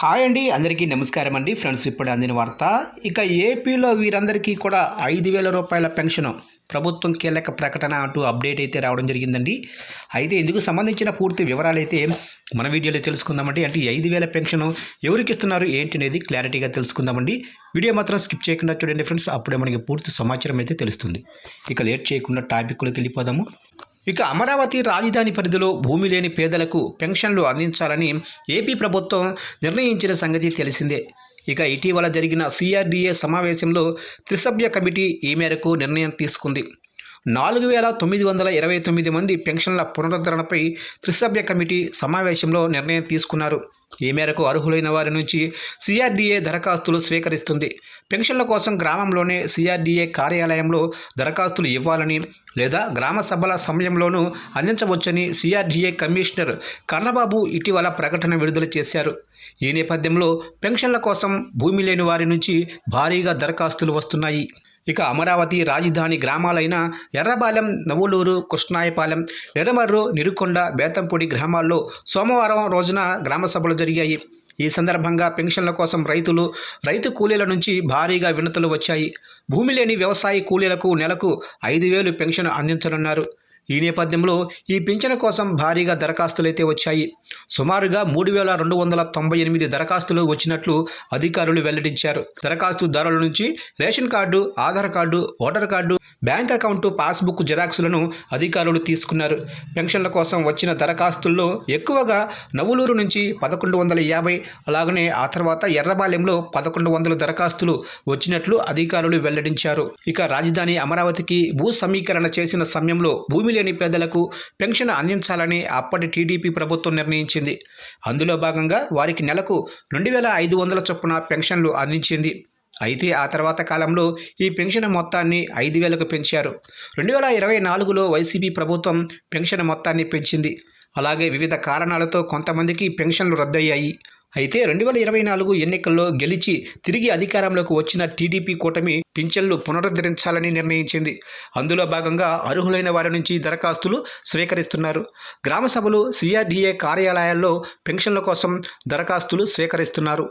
Hi అండి అందరికీ నమస్కారం అండి. ఫ్రెండ్స్ ఇప్పుడు అందిన వార్త. ఇక ఏపీలో వీరందరికీ కూడా ఐదు వేల రూపాయల పెన్షన్ ప్రభుత్వం కీలక ప్రకటన అంటూ అప్డేట్ అయితే రావడం జరిగిందండి. అయితే ఇందుకు సంబంధించిన పూర్తి వివరాలు అయితే మన వీడియోలో తెలుసుకుందామండి. అంటే ఐదు వేల పెన్షన్ ఎవరికి ఇస్తున్నారు ఏంటి అనేది క్లారిటీగా తెలుసుకుందామండి. వీడియో మాత్రం స్కిప్ చేయకుండా చూడండి ఫ్రెండ్స్. అప్పుడే మనకి పూర్తి సమాచారం అయితే తెలుస్తుంది. ఇక లేట్ చేయకుండా టాపిక్లోకి వెళ్ళిపోదాము. ఇక అమరావతి రాజధాని పరిధిలో భూమి లేని పేదలకు పెన్షన్లు అందించాలని ఏపీ ప్రభుత్వం నిర్ణయించిన సంగతి తెలిసిందే. ఇక ఇటీవల జరిగిన సిఆర్డీఏ సమావేశంలో త్రిసభ్య కమిటీ ఈ మేరకు నిర్ణయం తీసుకుంది. నాలుగు వేల తొమ్మిది వందల ఇరవై తొమ్మిది మంది పెన్షన్ల పునరుద్ధరణపై త్రిసభ్య కమిటీ సమావేశంలో నిర్ణయం తీసుకున్నారు. ఈ మేరకు అర్హులైన వారి నుంచి సిఆర్డీఏ దరఖాస్తులు స్వీకరిస్తుంది. పెన్షన్ల కోసం గ్రామంలోనే సిఆర్డీఏ కార్యాలయంలో దరఖాస్తులు ఇవ్వాలని లేదా గ్రామ సభల సమయంలోనూ అందించవచ్చని సిఆర్డీఏ కమిషనర్ కన్నబాబు ఇటీవల ప్రకటన విడుదల చేశారు. ఈ నేపథ్యంలో పెన్షన్ల కోసం భూమి లేని వారి నుంచి భారీగా దరఖాస్తులు వస్తున్నాయి. ఇక అమరావతి రాజధాని గ్రామాలైన ఎర్రబాలెం నవ్వులూరు కృష్ణాయపాలెం నిడమర్రు నిరుకొండ బేతంపూడి గ్రామాల్లో సోమవారం రోజున గ్రామ సభలు జరిగాయి. ఈ సందర్భంగా పెన్షన్ల కోసం రైతులు రైతు కూలీల నుంచి భారీగా వినతులు వచ్చాయి. భూమి లేని వ్యవసాయ కూలీలకు నెలకు ఐదు వేలు పెన్షన్ అందించనున్నారు. ఈ నేపథ్యంలో ఈ పింఛను కోసం భారీగా దరఖాస్తులైతే వచ్చాయి. సుమారుగా మూడు వేల రెండు వందల తొంభై ఎనిమిది దరఖాస్తులు వచ్చినట్లు అధికారులు వెల్లడించారు. దరఖాస్తుదారుల నుంచి ration card Aadhaar card voter card bank account passbook జిరాక్సులను అధికారులు తీసుకున్నారు. పెన్షన్ల కోసం వచ్చిన దరఖాస్తుల్లో ఎక్కువగా నవ్వులూరు నుంచి పదకొండు వందల యాభై అలాగనే ఆ తర్వాత ఎర్రబాలెంలో పదకొండు వందల దరఖాస్తులు వచ్చినట్లు అధికారులు వెల్లడించారు. ఇక రాజధాని అమరావతికి భూ సమీకరణ చేసిన సమయంలో భూమి భూమి లేని పేదలకు పెన్షన్ అందించాలని అప్పటి టీడీపీ ప్రభుత్వం నిర్ణయించింది. అందులో భాగంగా వారికి నెలకు రెండు వేల ఐదు వందల చొప్పున పెన్షన్లు అందించింది. అయితే ఆ తర్వాత కాలంలో ఈ పెన్షన్ మొత్తాన్ని ఐదు వేలకు పెంచారు. రెండు వేల ఇరవై నాలుగులో వైసీపీ ప్రభుత్వం పెన్షన్ మొత్తాన్ని పెంచింది. అలాగే వివిధ కారణాలతో కొంతమందికి పెన్షన్లు రద్దయ్యాయి. అయితే రెండు వేల ఇరవై నాలుగు ఎన్నికల్లో గెలిచి తిరిగి అధికారంలోకి వచ్చిన టీడీపీ కూటమి పింఛన్లు పునరుద్ధరించాలని నిర్ణయించింది. అందులో భాగంగా అర్హులైన వారి నుంచి దరఖాస్తులు స్వీకరిస్తున్నారు. గ్రామ సభలు సిఆర్డీఏ కార్యాలయాల్లో పెన్షన్ల కోసం దరఖాస్తులు స్వీకరిస్తున్నారు.